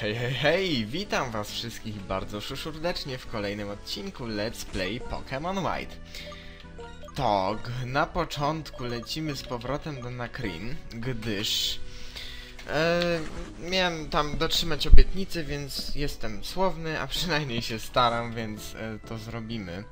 Hej, hej, hej! Witam was wszystkich bardzo szuszurdecznie w kolejnym odcinku Let's Play Pokémon White. To, na początku lecimy z powrotem do Nakrin, gdyż... E, miałem tam dotrzymać obietnicy, więc jestem słowny, a przynajmniej się staram, więc e, to zrobimy.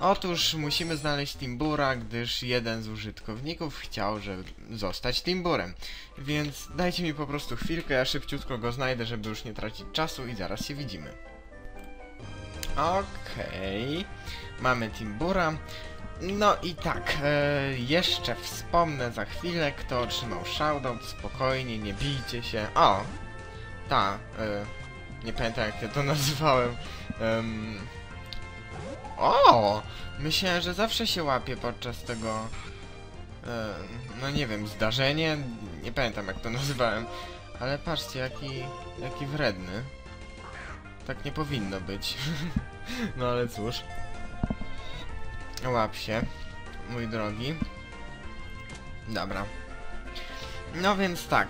Otóż musimy znaleźć Timbura, gdyż jeden z użytkowników chciał, żeby zostać Timburem. Więc dajcie mi po prostu chwilkę, ja szybciutko go znajdę, żeby już nie tracić czasu i zaraz się widzimy. Okej, mamy Timbura. No i tak, e, jeszcze wspomnę za chwilę, kto otrzymał shoutout, spokojnie, nie bijcie się. O, ta, e, nie pamiętam jak ja to nazywałem. Em, o! Myślałem, że zawsze się łapie podczas tego... E, no nie wiem, zdarzenie? Nie pamiętam jak to nazywałem. Ale patrzcie, jaki, jaki wredny. Tak nie powinno być. no ale cóż. Łap się, mój drogi. Dobra. No więc tak.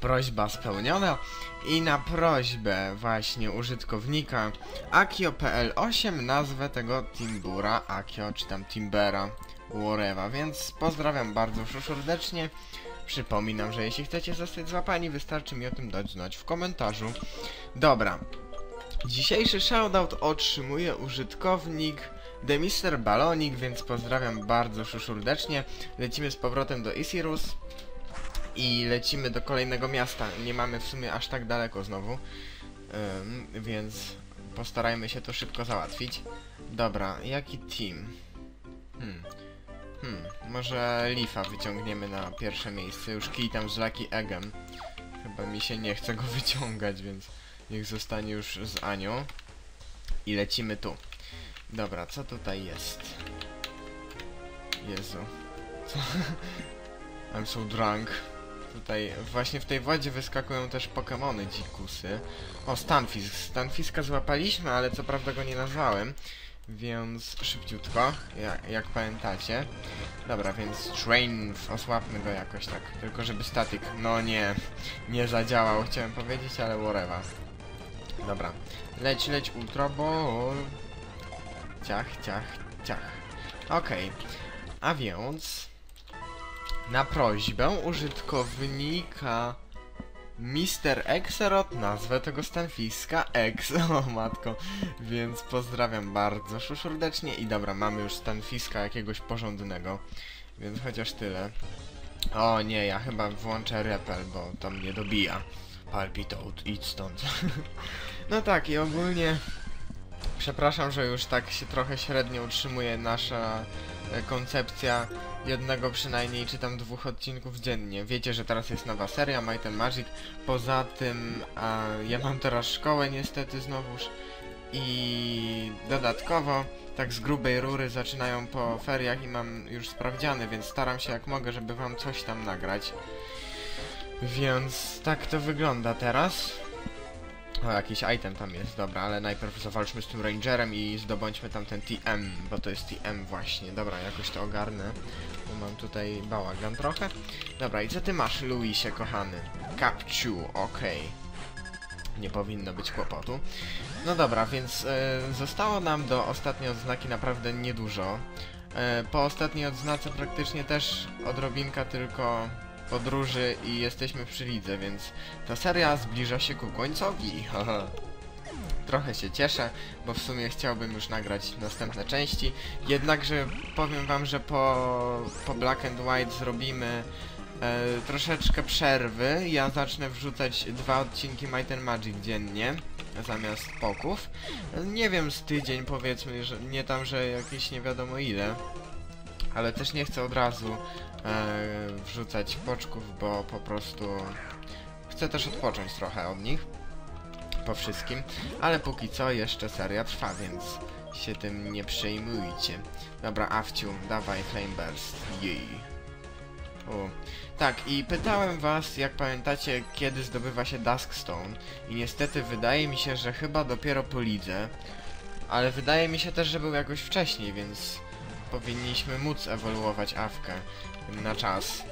Prośba spełniona. I na prośbę właśnie użytkownika Akio.pl8 nazwę tego Timbura Akio, czy tam Timbera, whatever, więc pozdrawiam bardzo serdecznie. Przypominam, że jeśli chcecie zostać złapani, wystarczy mi o tym dać znać w komentarzu. Dobra. Dzisiejszy shoutout otrzymuje użytkownik Mr. Balonik, więc pozdrawiam bardzo serdecznie. Lecimy z powrotem do Isirus i lecimy do kolejnego miasta. Nie mamy w sumie aż tak daleko znowu, więc postarajmy się to szybko załatwić. Dobra, jaki team? Hmm. Hmm, może Lifa wyciągniemy na pierwsze miejsce. Już kij tam z Lucky Eggem. Chyba mi się nie chce go wyciągać, więc niech zostanie już z Anią. I lecimy tu. Dobra, co tutaj jest? Jezu. Co? I'm so drunk. Tutaj właśnie w tej wodzie wyskakują też Pokémony dzikusy. O, Stanfisk. Stanfiska złapaliśmy, ale co prawda go nie nazwałem. Więc szybciutko, jak, jak pamiętacie. Dobra, więc Train, osłabmy go jakoś tak. Tylko żeby statyk, no nie, nie zadziałał, chciałem powiedzieć, ale whatever. Dobra, leć, leć, Ultra Ball. Ciach, ciach, ciach. Okej, a więc... Na prośbę użytkownika Mr. Exerot nazwę tego stanfiska X, o matko, więc pozdrawiam bardzo serdecznie i dobra, mamy już stanfiska jakiegoś porządnego, więc chociaż tyle. O nie, ja chyba włączę repel, bo to mnie dobija. Palpitoad, idź stąd. no tak, i ogólnie przepraszam, że już tak się trochę średnio utrzymuje nasza koncepcja jednego przynajmniej, czy tam dwóch odcinków dziennie. Wiecie, że teraz jest nowa seria Might and Magic. Poza tym ja mam teraz szkołę niestety znowuż i dodatkowo tak z grubej rury zaczynają po feriach i mam już sprawdziany, więc staram się jak mogę, żeby wam coś tam nagrać. Więc tak to wygląda teraz. O, jakiś item tam jest, dobra, ale najpierw zawalczmy z tym Rangerem i zdobądźmy tam ten TM, bo to jest TM właśnie. Dobra, jakoś to ogarnę, bo mam tutaj bałagan trochę. Dobra, i co ty masz, Luisie, kochany? Capciu, okej. Nie powinno być kłopotu. No dobra, więc e, zostało nam do ostatniej odznaki naprawdę niedużo. E, po ostatniej odznace praktycznie też odrobinka tylko podróży i jesteśmy przy lidze, więc ta seria zbliża się ku końcowi. Trochę się cieszę, bo w sumie chciałbym już nagrać następne części. Jednakże powiem wam, że po, po Black and White zrobimy e, troszeczkę przerwy. Ja zacznę wrzucać dwa odcinki Might and Magic dziennie zamiast poków. Nie wiem, z tydzień powiedzmy, że nie tam, że jakieś nie wiadomo ile. Ale też nie chcę od razu e, wrzucać poczków, bo po prostu chcę też odpocząć trochę od nich po wszystkim, ale póki co jeszcze seria trwa, więc się tym nie przejmujcie. Dobra, Awciu, dawaj Flame Burst, jej. U. Tak, i pytałem was, jak pamiętacie, kiedy zdobywa się Duskstone i niestety wydaje mi się, że chyba dopiero po lidze, ale wydaje mi się też, że był jakoś wcześniej, więc powinniśmy móc ewoluować Awkę na czas.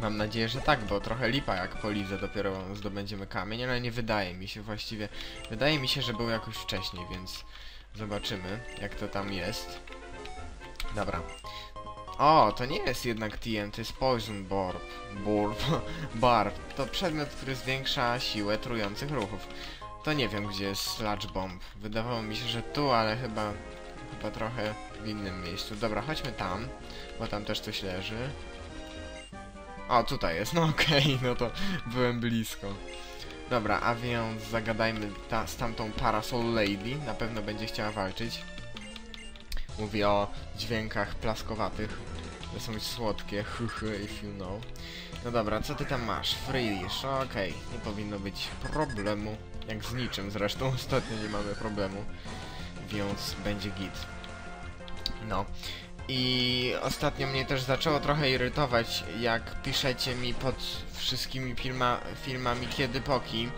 Mam nadzieję, że tak, bo trochę lipa jak po dopiero zdobędziemy kamień, ale nie wydaje mi się właściwie. Wydaje mi się, że był jakoś wcześniej, więc zobaczymy jak to tam jest. Dobra. O, to nie jest jednak TM, to jest Poison Borb. Borb. Barb. To przedmiot, który zwiększa siłę trujących ruchów. To nie wiem, gdzie jest Sludge Bomb. Wydawało mi się, że tu, ale chyba... Chyba trochę w innym miejscu. Dobra, chodźmy tam, bo tam też coś leży. O, tutaj jest, no okej, no to byłem blisko. Dobra, a więc zagadajmy ta, z tamtą Parasol Lady. Na pewno będzie chciała walczyć. Mówię o dźwiękach plaskowatych. To są słodkie, if you know. No dobra, co ty tam masz? Freelish, okej, nie powinno być problemu. Jak z niczym zresztą, ostatnio nie mamy problemu. Więc będzie git. No. I ostatnio mnie też zaczęło trochę irytować, jak piszecie mi pod wszystkimi filma, filmami kiedy poki.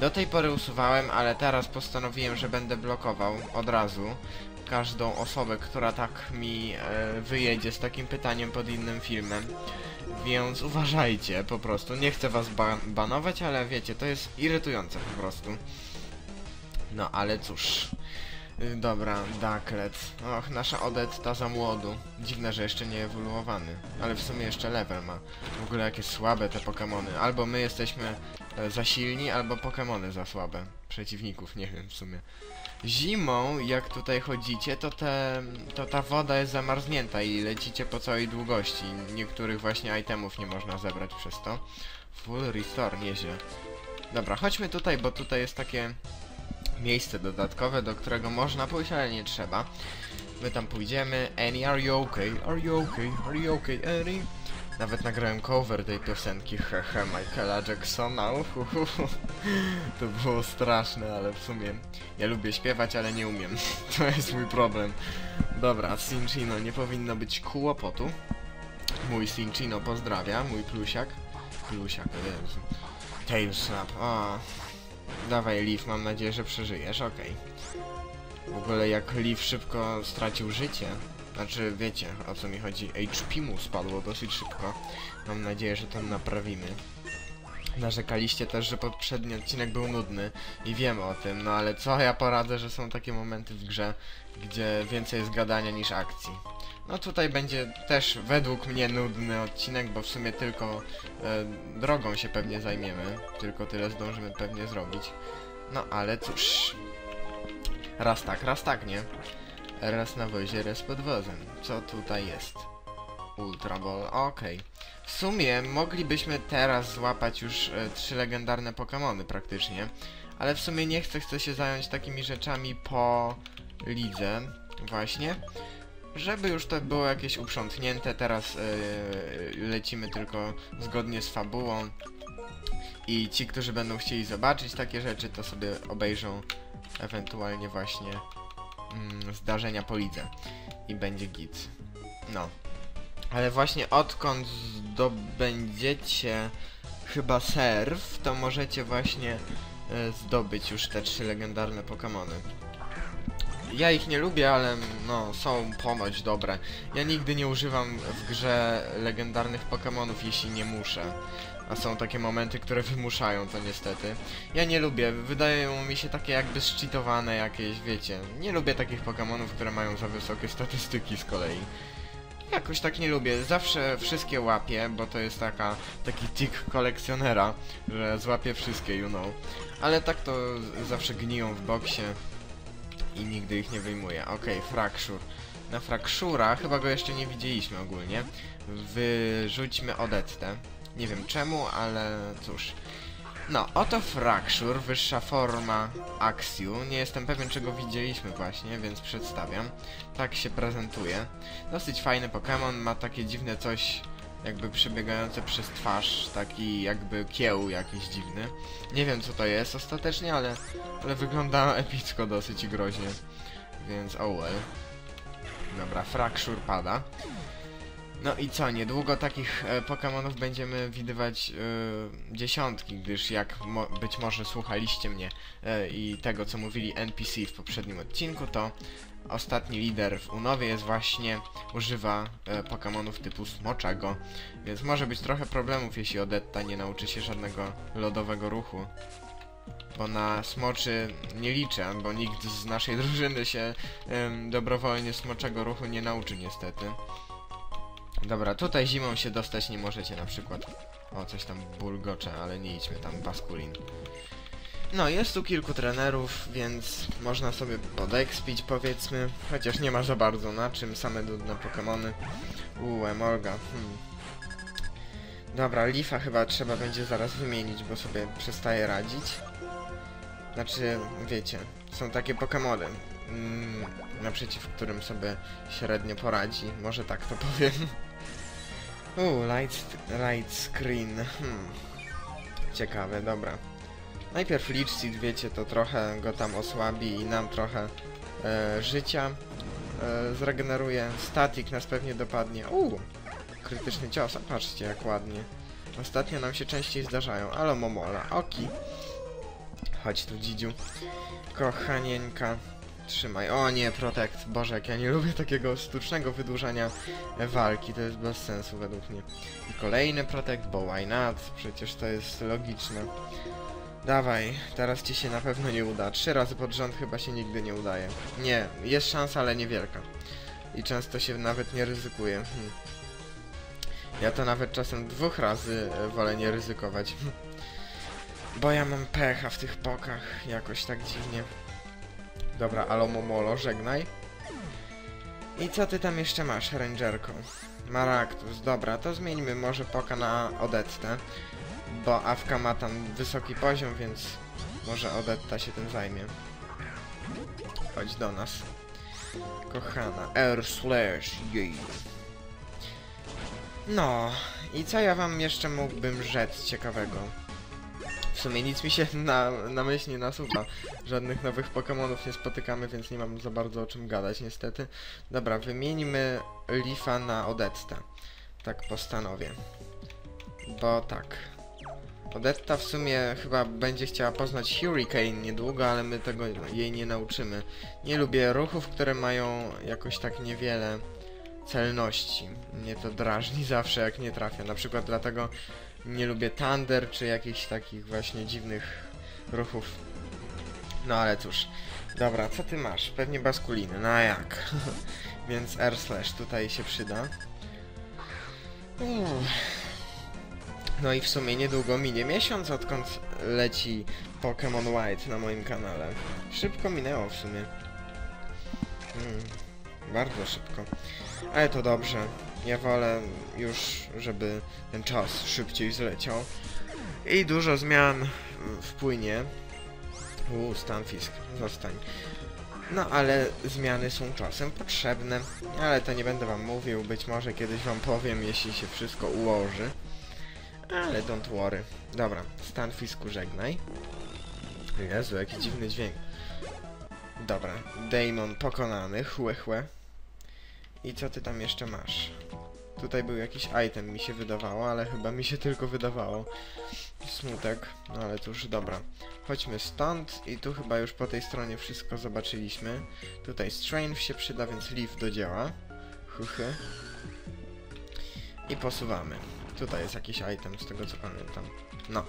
Do tej pory usuwałem, ale teraz postanowiłem, że będę blokował od razu każdą osobę, która tak mi e, wyjedzie z takim pytaniem pod innym filmem. Więc uważajcie po prostu. Nie chcę was ba banować, ale wiecie, to jest irytujące po prostu. No ale cóż. Y, Dobra, Ducklet. Och, nasza Odetta za młodu. Dziwne, że jeszcze nie ewoluowany. Ale w sumie jeszcze level ma. W ogóle jakie słabe te Pokémony. Albo my jesteśmy e, za silni, albo Pokémony za słabe. Przeciwników, nie wiem w sumie. Zimą, jak tutaj chodzicie, to, te, to ta woda jest zamarznięta i lecicie po całej długości. Niektórych właśnie itemów nie można zebrać przez to. Full restore, nieźle. Dobra, chodźmy tutaj, bo tutaj jest takie miejsce dodatkowe, do którego można pójść, ale nie trzeba. My tam pójdziemy. Annie, are you okay? Are you okay? Are you okay, Annie? Nawet nagrałem cover tej piosenki, hehe, Michaela Jacksona. To było straszne, ale w sumie ja lubię śpiewać, ale nie umiem. To jest mój problem. Dobra, Cinchino, nie powinno być kłopotu. Mój Cinchino pozdrawia, mój plusiak. Plusiak, Jezu. Tail Snap, o. Dawaj, Leaf, mam nadzieję, że przeżyjesz, okej. W ogóle jak Leaf szybko stracił życie, znaczy wiecie o co mi chodzi, HP mu spadło dosyć szybko. Mam nadzieję, że to naprawimy. Narzekaliście też, że poprzedni odcinek był nudny i wiem o tym, no ale co ja poradzę, że są takie momenty w grze, gdzie więcej jest gadania niż akcji. No tutaj będzie też według mnie nudny odcinek, bo w sumie tylko e, drogą się pewnie zajmiemy. Tylko tyle zdążymy pewnie zrobić. No ale cóż. Raz tak, raz tak, nie? Raz na wozie, raz pod wozem. Co tutaj jest? Ultra Ball, okej. W sumie moglibyśmy teraz złapać już e, trzy legendarne Pokémony praktycznie. Ale w sumie nie chcę, chcę się zająć takimi rzeczami po lidze. Właśnie żeby już to było jakieś uprzątnięte, teraz yy, lecimy tylko zgodnie z fabułą i ci, którzy będą chcieli zobaczyć takie rzeczy, to sobie obejrzą ewentualnie właśnie mm, zdarzenia po lidze i będzie git. No. Ale właśnie odkąd zdobędziecie chyba serw, to możecie właśnie y, zdobyć już te trzy legendarne Pokémony. Ja ich nie lubię, ale no, są ponoć dobre. Ja nigdy nie używam w grze legendarnych Pokémonów, jeśli nie muszę. A są takie momenty, które wymuszają to niestety. Ja nie lubię, wydają mi się takie jakby zcheatowane jakieś, wiecie. Nie lubię takich Pokémonów, które mają za wysokie statystyki z kolei. Jakoś tak nie lubię, zawsze wszystkie łapię, bo to jest taka, taki tik kolekcjonera, że złapię wszystkie, you know. Ale tak to zawsze gniją w boksie i nigdy ich nie wyjmuję. Okej, okay, Fracture. Na Fractura chyba go jeszcze nie widzieliśmy ogólnie. Wyrzućmy Odettę. Nie wiem czemu, ale cóż. No, oto Fracture, wyższa forma Axiu. Nie jestem pewien, czego widzieliśmy właśnie, więc przedstawiam. Tak się prezentuje. Dosyć fajny Pokémon, ma takie dziwne coś jakby przebiegające przez twarz, taki jakby kieł jakiś dziwny. Nie wiem co to jest ostatecznie, ale, ale wygląda epicko dosyć i groźnie. Więc oh well. Dobra, Fracture pada. No i co, niedługo takich e, Pokemonów będziemy widywać e, dziesiątki, gdyż jak mo być może słuchaliście mnie e, i tego, co mówili NPC w poprzednim odcinku, to ostatni lider w Unowie jest właśnie, używa e, Pokemonów typu Smoczego, więc może być trochę problemów, jeśli Odetta nie nauczy się żadnego lodowego ruchu. Bo na smoczy nie liczę, bo nikt z naszej drużyny się em, dobrowolnie smoczego ruchu nie nauczy niestety. Dobra, tutaj zimą się dostać nie możecie na przykład. O, coś tam bulgocze, ale nie idźmy tam, Baskulin. No, jest tu kilku trenerów, więc można sobie podekspić powiedzmy, chociaż nie ma za bardzo na czym, same nudne Pokemony. Uuu, Emolga, hmm. Dobra, Lifa chyba trzeba będzie zaraz wymienić, bo sobie przestaje radzić. Znaczy, wiecie, są takie Pokemony, mm, naprzeciw którym sobie średnio poradzi, może tak to powiem. Uuu, light, light screen, hmm. Ciekawe, dobra. Najpierw Leech Seed, wiecie, to trochę go tam osłabi i nam trochę e, życia e, zregeneruje. Static nas pewnie dopadnie. Uuu, krytyczny cios, a patrzcie jak ładnie. Ostatnio nam się częściej zdarzają. Alo Momola, oki. Chodź tu, dzidziu. Kochanieńka. Trzymaj. O nie, Protect. Boże, jak ja nie lubię takiego sztucznego wydłużania walki. To jest bez sensu według mnie. I kolejny Protect, bo why not? Przecież to jest logiczne. Dawaj, teraz ci się na pewno nie uda. Trzy razy pod rząd chyba się nigdy nie udaje. Nie, jest szansa, ale niewielka. I często się nawet nie ryzykuje. Hm. Ja to nawet czasem dwóch razy e, wolę nie ryzykować. Bo ja mam pecha w tych pokach, jakoś tak dziwnie. Dobra, alo Momolo, żegnaj. I co ty tam jeszcze masz, Rangerko? Maractus, dobra, to zmieńmy może poka na Odettę. Bo Awka ma tam wysoki poziom, więc może Odetta się tym zajmie. Chodź do nas. Kochana, Air Slash, jej. No, i co ja wam jeszcze mógłbym rzec ciekawego? W sumie nic mi się na, na myśl nie nasuwa. Żadnych nowych Pokemonów nie spotykamy, więc nie mam za bardzo o czym gadać niestety. Dobra, wymieńmy Leafa na Odettę. Tak postanowię. Bo tak. Odetta w sumie chyba będzie chciała poznać Hurricane niedługo, ale my tego jej nie nauczymy. Nie lubię ruchów, które mają jakoś tak niewiele celności. Mnie to drażni zawsze jak nie trafia. Na przykład dlatego nie lubię Thunder czy jakichś takich właśnie dziwnych ruchów. No ale cóż. Dobra, co ty masz? Pewnie baskuliny. No jak? Więc R slash tutaj się przyda. Uff. No i w sumie niedługo minie miesiąc, odkąd leci Pokémon White na moim kanale. Szybko minęło w sumie. Hmm, bardzo szybko. Ale to dobrze. Ja wolę już, żeby ten czas szybciej zleciał. I dużo zmian wpłynie. Uuu, Stanfisk, zostań. No ale zmiany są czasem potrzebne. Ale to nie będę wam mówił, być może kiedyś wam powiem, jeśli się wszystko ułoży. Ale don't worry. Dobra, stan fisku żegnaj. Jezu, jaki dziwny dźwięk. Dobra, Damon pokonany, chłe chłe. I co ty tam jeszcze masz? Tutaj był jakiś item, mi się wydawało, ale chyba mi się tylko wydawało. Smutek, no ale cóż, dobra. Chodźmy stąd i tu chyba już po tej stronie wszystko zobaczyliśmy. Tutaj Strain się przyda, więc Leaf do dzieła. Chuchy. I posuwamy. Tutaj jest jakiś item, z tego co pamiętam. No.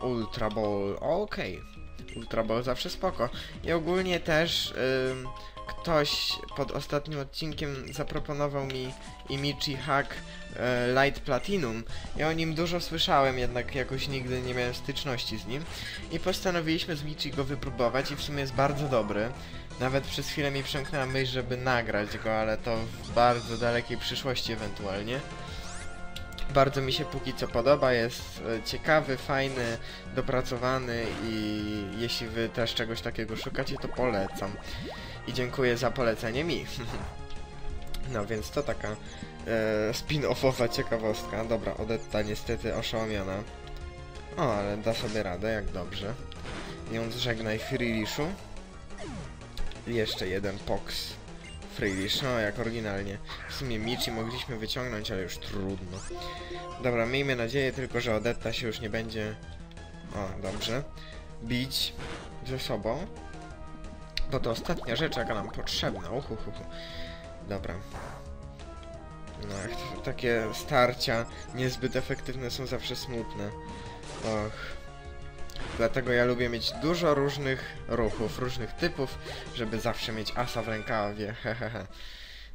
Ultra Ball, okej. Okay. Ultra zawsze spoko. I ogólnie też ktoś pod ostatnim odcinkiem zaproponował mi Imichi Hack e, Light Platinum. Ja o nim dużo słyszałem, jednak jakoś nigdy nie miałem styczności z nim. I postanowiliśmy z Michi go wypróbować i w sumie jest bardzo dobry. Nawet przez chwilę mi przemknęła myśl, żeby nagrać go, ale to w bardzo dalekiej przyszłości ewentualnie. Bardzo mi się póki co podoba, jest e, ciekawy, fajny, dopracowany i jeśli wy też czegoś takiego szukacie, to polecam. I dziękuję za polecenie mi. no więc to taka e, spin-offowa ciekawostka. Dobra, Odetta niestety oszołomiona. O, ale da sobie radę, jak dobrze. Więc żegnaj Friliszu. Jeszcze jeden Pox Freelish, no jak oryginalnie. W sumie Michi mogliśmy wyciągnąć, ale już trudno. Dobra, miejmy nadzieję tylko, że Odetta się już nie będzie... O, dobrze. Bić ze sobą. Bo to ostatnia rzecz, jaka nam potrzebna. Uhuhuhu. Dobra. No, takie starcia niezbyt efektywne są zawsze smutne. Och. Dlatego ja lubię mieć dużo różnych ruchów, różnych typów, żeby zawsze mieć asa w rękawie, hehehe.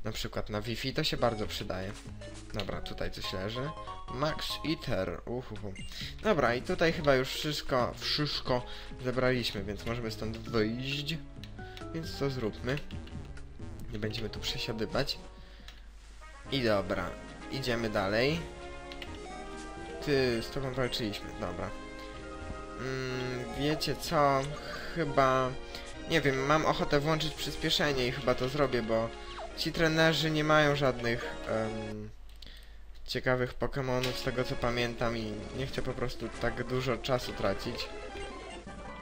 Na przykład na Wi-Fi to się bardzo przydaje. Dobra, tutaj coś leży. Max Eater, uhuhu. Dobra, i tutaj chyba już wszystko, wszystko zebraliśmy, więc możemy stąd wyjść. Więc to zróbmy. Nie będziemy tu przesiadywać. I dobra, idziemy dalej. Ty, z tobą walczyliśmy, dobra. Mm, wiecie co? Chyba... Nie wiem, mam ochotę włączyć przyspieszenie i chyba to zrobię, bo ci trenerzy nie mają żadnych em, ciekawych Pokémonów z tego co pamiętam i nie chcę po prostu tak dużo czasu tracić.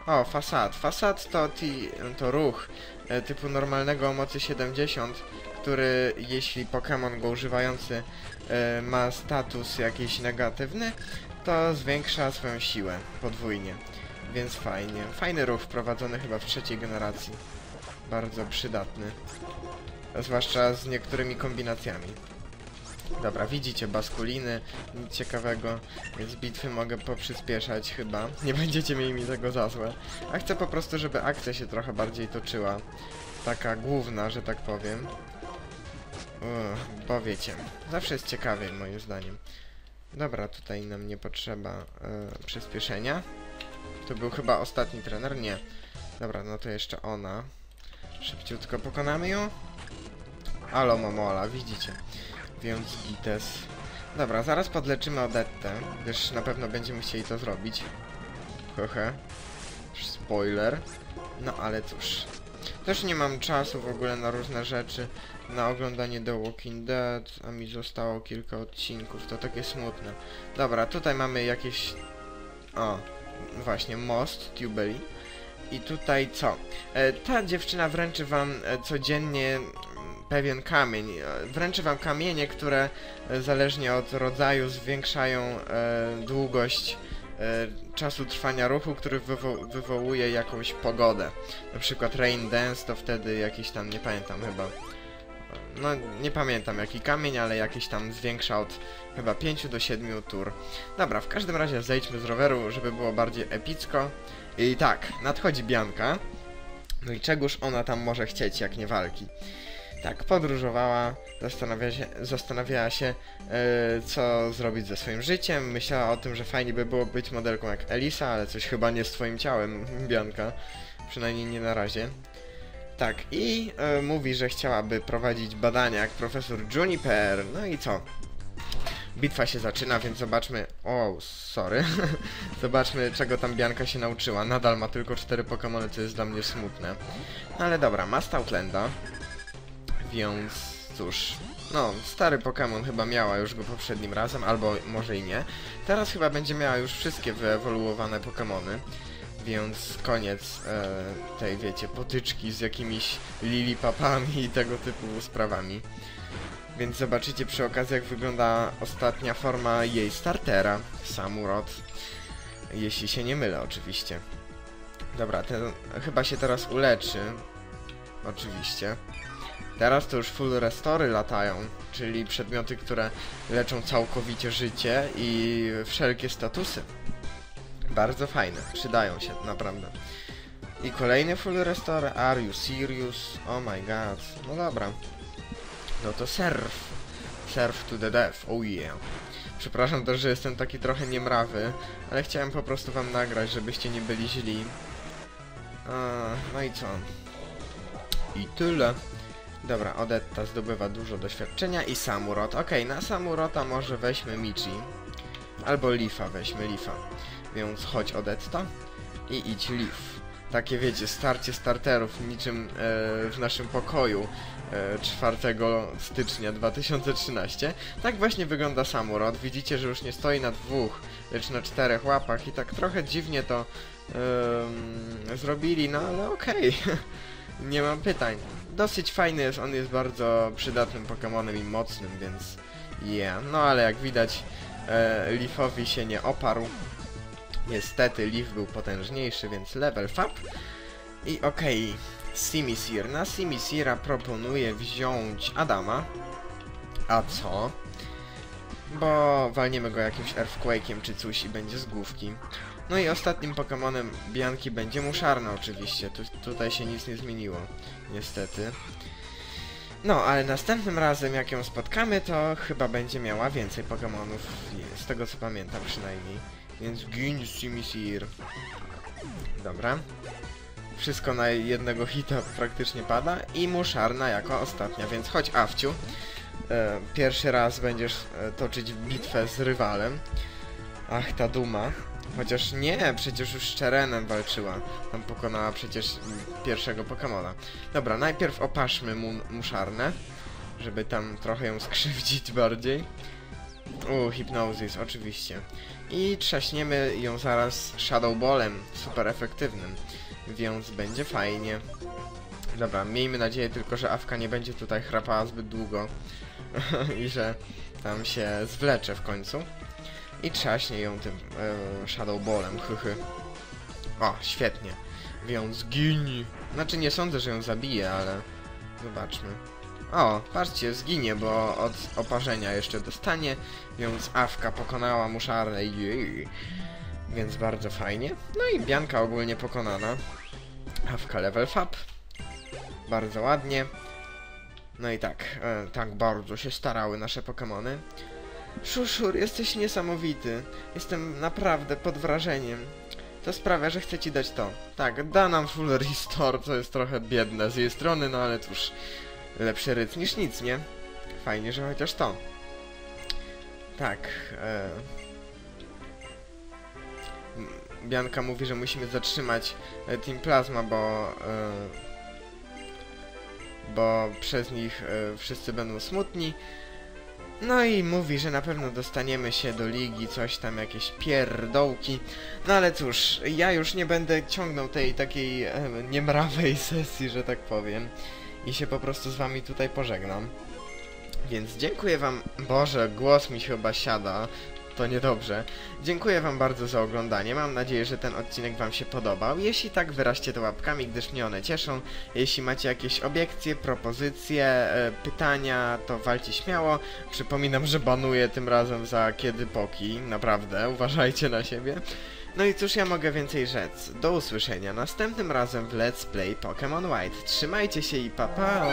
O, fasad. Fasad to, ti, to ruch e, typu normalnego o mocy 70, który jeśli Pokémon go używający e, ma status jakiś negatywny, to zwiększa swoją siłę podwójnie. Więc fajnie. Fajny ruch wprowadzony chyba w trzeciej generacji. Bardzo przydatny. Zwłaszcza z niektórymi kombinacjami. Dobra, widzicie baskuliny, nic ciekawego, więc bitwy mogę poprzyspieszać chyba. Nie będziecie mieli mi tego za złe. A chcę po prostu, żeby akcja się trochę bardziej toczyła. Taka główna, że tak powiem. Uch, bo wiecie, zawsze jest ciekawiej moim zdaniem. Dobra, tutaj nam nie potrzeba e, przyspieszenia. To był chyba ostatni trener? Nie. Dobra, no to jeszcze ona. Szybciutko pokonamy ją. Alo, Momola, widzicie. Więc Gites. Dobra, zaraz podleczymy Odettę, gdyż na pewno będziemy chcieli to zrobić. Hehe. Spoiler. No ale cóż. Też nie mam czasu w ogóle na różne rzeczy. Na oglądanie The Walking Dead, a mi zostało kilka odcinków, to takie smutne. Dobra, tutaj mamy jakieś... O, właśnie, most, Tubeli. I tutaj co? E, ta dziewczyna wręczy wam e, codziennie mm, pewien kamień. E, Wręczy wam kamienie, które e, zależnie od rodzaju zwiększają e, długość e, czasu trwania ruchu, który wywo wywołuje jakąś pogodę. Na przykład Rain Dance to wtedy jakiś tam, nie pamiętam chyba. No, nie pamiętam jaki kamień, ale jakiś tam zwiększa od chyba 5 do 7 tur. Dobra, w każdym razie zejdźmy z roweru, żeby było bardziej epicko. I tak, nadchodzi Bianka. No i czegóż ona tam może chcieć, jak nie walki? Tak, podróżowała, zastanawia się, zastanawiała się, e, co zrobić ze swoim życiem. Myślała o tym, że fajnie by było być modelką jak Elisa, ale coś chyba nie z twoim ciałem, Bianka. Przynajmniej nie na razie. Tak, i e, mówi, że chciałaby prowadzić badania jak profesor Juniper. No i co? Bitwa się zaczyna, więc zobaczmy... O, sorry. zobaczmy, czego tam Bianka się nauczyła. Nadal ma tylko cztery Pokémony, co jest dla mnie smutne. No ale dobra, ma Stoutlanda. Więc cóż... No, stary Pokémon chyba miała już go poprzednim razem, albo może i nie. Teraz chyba będzie miała już wszystkie wyewoluowane Pokémony. Więc koniec e, tej, wiecie, potyczki z jakimiś lilipapami i tego typu sprawami. Więc zobaczycie przy okazji, jak wygląda ostatnia forma jej startera, Samurot. Jeśli się nie mylę, oczywiście. Dobra, ten chyba się teraz uleczy. Oczywiście. Teraz to już full restory latają, czyli przedmioty, które leczą całkowicie życie i wszelkie statusy. Bardzo fajne, przydają się, naprawdę. I kolejny full restore, are you serious? Oh my god, no dobra. No to surf. Surf to the death, oh yeah. Przepraszam też, że jestem taki trochę niemrawy, ale chciałem po prostu wam nagrać, żebyście nie byli źli. No i co? I tyle. Dobra, Odetta zdobywa dużo doświadczenia i Samurot. Okej, na Samurota może weźmy Michi. Albo Lifa weźmy Lifa. Więc chodź Odetta i idź Leaf. Takie wiecie, starcie starterów niczym e, w naszym pokoju e, 4 stycznia 2013. Tak właśnie wygląda Samurot. Widzicie, że już nie stoi na dwóch, lecz na czterech łapach i tak trochę dziwnie to em, zrobili, no ale okej. Nie mam pytań. Dosyć fajny jest, on jest bardzo przydatnym Pokemonem i mocnym, więc yeah. No ale jak widać, e, Leafowi się nie oparł. Niestety Leaf był potężniejszy, więc level up. I okej, okay. Simisir. Na Simisira proponuję wziąć Adama. A co? Bo walniemy go jakimś Earthquake'iem czy coś i będzie z główki. No i ostatnim Pokemonem Bianki będzie Muszarna oczywiście. Tu, tutaj się nic nie zmieniło. Niestety. No, ale następnym razem jak ją spotkamy, to chyba będzie miała więcej Pokemonów. Z tego co pamiętam przynajmniej. Więc gin Simisir. Dobra. Wszystko na jednego hita praktycznie pada. I Muszarna jako ostatnia, więc chodź Awciu. E, pierwszy raz będziesz e, toczyć bitwę z rywalem. Ach, ta duma. Chociaż nie, przecież już z Czerenem walczyła. Tam pokonała przecież pierwszego Pokemona. Dobra, najpierw opaszmy mu muszarnę, żeby tam trochę ją skrzywdzić bardziej. U, Hypnosis, oczywiście. I trzaśniemy ją zaraz Shadow Ballem, super efektywnym, więc będzie fajnie. Dobra, miejmy nadzieję tylko, że Awka nie będzie tutaj chrapała zbyt długo i że tam się zwlecze w końcu. I trzaśnie ją tym e, Shadow Ballem, hyhy. O, świetnie. Więc zginie. Znaczy nie sądzę, że ją zabije, ale zobaczmy. O, patrzcie, zginie, bo od oparzenia jeszcze dostanie, więc Awka pokonała muszarę jej. Więc bardzo fajnie. No i Bianka ogólnie pokonana. Awka level up. Bardzo ładnie. No i tak, e, tak bardzo się starały nasze Pokémony. Szuszur, jesteś niesamowity. Jestem naprawdę pod wrażeniem. To sprawia, że chcę ci dać to. Tak, da nam full restore, co jest trochę biedne z jej strony, no ale cóż, lepszy ryc niż nic, nie? Fajnie, że chociaż to. Tak, e... Bianka mówi, że musimy zatrzymać e, Team Plasma, bo... E... Bo przez nich e, wszyscy będą smutni. No i mówi, że na pewno dostaniemy się do ligi, coś tam, jakieś pierdołki. No ale cóż, ja już nie będę ciągnął tej takiej e, niemrawej sesji, że tak powiem. I się po prostu z wami tutaj pożegnam. Więc dziękuję wam... Boże, głos mi chyba siada to niedobrze. Dziękuję wam bardzo za oglądanie, mam nadzieję, że ten odcinek wam się podobał. Jeśli tak, wyraźcie to łapkami, gdyż mnie one cieszą. Jeśli macie jakieś obiekcje, propozycje, e, pytania, to walcie śmiało. Przypominam, że banuję tym razem za kiedy poki, naprawdę, uważajcie na siebie. No i cóż ja mogę więcej rzec. Do usłyszenia następnym razem w Let's Play Pokémon White. Trzymajcie się i pa pa!